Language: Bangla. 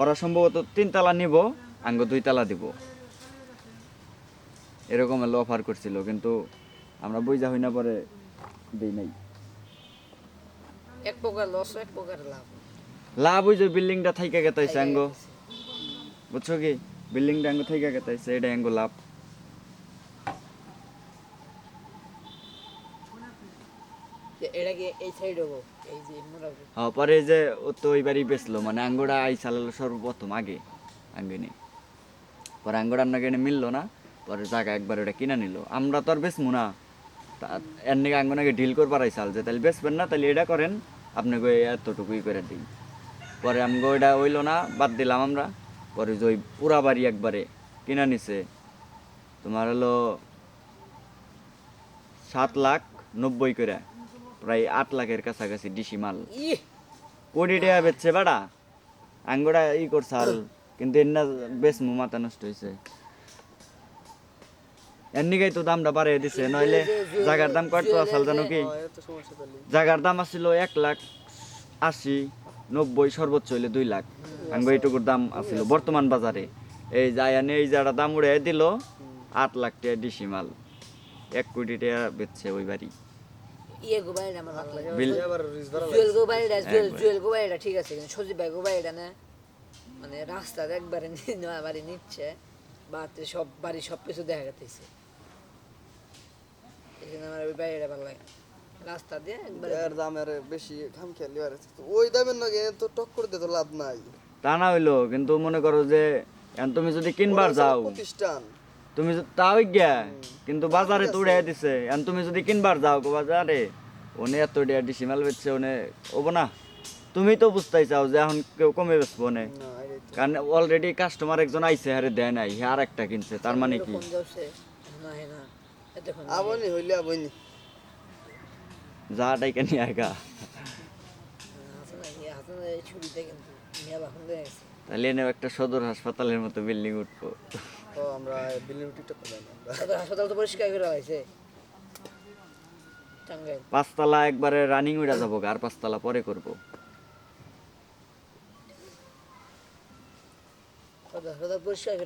ওরা সম্ভবত তিন তালা নিব আঙ্গ দুই তালা দিব। এরকম হলো অফার করছিল কিন্তু আমরা বুঝা হই না পরে দিই নাই। এক প্রকার লস এক প্রকার লাভ। লাভ ওই যে বিল্ডিংটা থাইকা গেতাইছে আঙ্গ। বুঝছ কি? বিল্ডিংটা আঙ্গ থাইকা গেতাইছে এটা আঙ্গ লাভ যে এটা কি এই সাইড হব এই যে মোটামুটি হ্যাঁ পরে যে ও তো ওইবারই বেচলো মানে আঙ্গুরা আই চালালো সর্বপ্রথম আগে, আঙ্গিনি। পরে আঙ্গুর আপনাকে এনে মিললো না, পরে জায়গা একবার ওটা কিনে নিল। আমরা তো আর বেচমু না। এর নাকি আঙ্গনাকে ডিল করবার আইসাল যে তাহলে বেচবেন না তাহলে এটা করেন, আপনাকে ওই এতটুকুই করে দিই। পরে আমগো ওইটা হইল না, বাদ দিলাম আমরা। পরে যে ওই পুরা বাড়ি একবারে কিনে নিছে, তোমার হলো সাত লাখ নব্বই করে প্রায় আট লাখের কাছাকাছি ডিসি মাল কোটি টাকা বেচছে বাড়া আঙ্গুরা ই করছাল কিন্তু এর না বেশ মাথা নষ্ট হয়েছে এর নিগাই তো দামটা বাড়িয়ে দিছে নইলে জায়গার দাম কত আসল জানো কি জায়গার দাম আসছিল এক লাখ আশি নব্বই সর্বোচ্চ হইলে দুই লাখ আঙ্গ এইটুকুর দাম আসছিল বর্তমান বাজারে এই জায়ানে এই যারা দাম উড়ে দিল আট লাখ টাকা ডিসি মাল এক কোটি টাকা বেচছে ওই বাড়ি ইয়ে গো বাইরে আমার ভালো লাগে। বিল জুয়েল গো বাইরেটা জুয়েল জুয়েল গো বাইরেটা ঠিক আছে কিন্তু সজীব ভাই গো বাইরেটা না মানে একবারে নয়া বাড়ি নিচ্ছে বাড়িতে সব বাড়ি সব কিছু দেখা যাচ্ছে এই জন্য আমার ওই বাইরেটা ভালো লাগে। রাস্তা দিয়ে একবারে এর দামের বেশি খাম খেয়ালি আর ওই দামের নাকি তো তো লাভ নাই। তা না হইল কিন্তু মনে করো যে তুমি যদি কিনবার যাও প্রতিষ্ঠান। তুমি তাও গিয়া কিন্তু বাজারে তো উড়াই দিছে। এখন তুমি যদি কিনবার যাও গো বাজারে ওনে এত ডিয়া ডিসি মাল বেচছে ওনে ওবো না। তুমি তো বুঝতেই চাও যে এখন কেউ কমে বেচবো নে। কারণ অলরেডি কাস্টমার একজন আইছে হারে দেয় নাই হে আর একটা কিনছে তার মানে কি? এরকম যাচ্ছে না হে না। এ দেখুন আবনি হইলে আবনি। যা ডাইকা নিয়ে আগা হাসান হাসান ছুরিতে কিন্তু মিয়া বাখন গেছে। তাহলে এনেও একটা সদর হাসপাতালের মতো বিল্ডিং উঠবো। তো আমরা বিল্ডিং টিকটক করলাম আমরা হাসপাতাল তো পরিষ্কার করে হয়েছে পাঁচতলা একবারে রানিং উড়া যাব গা, আর পাঁচতলা পরে করব। হাসপাতাল পরিষ্কার করে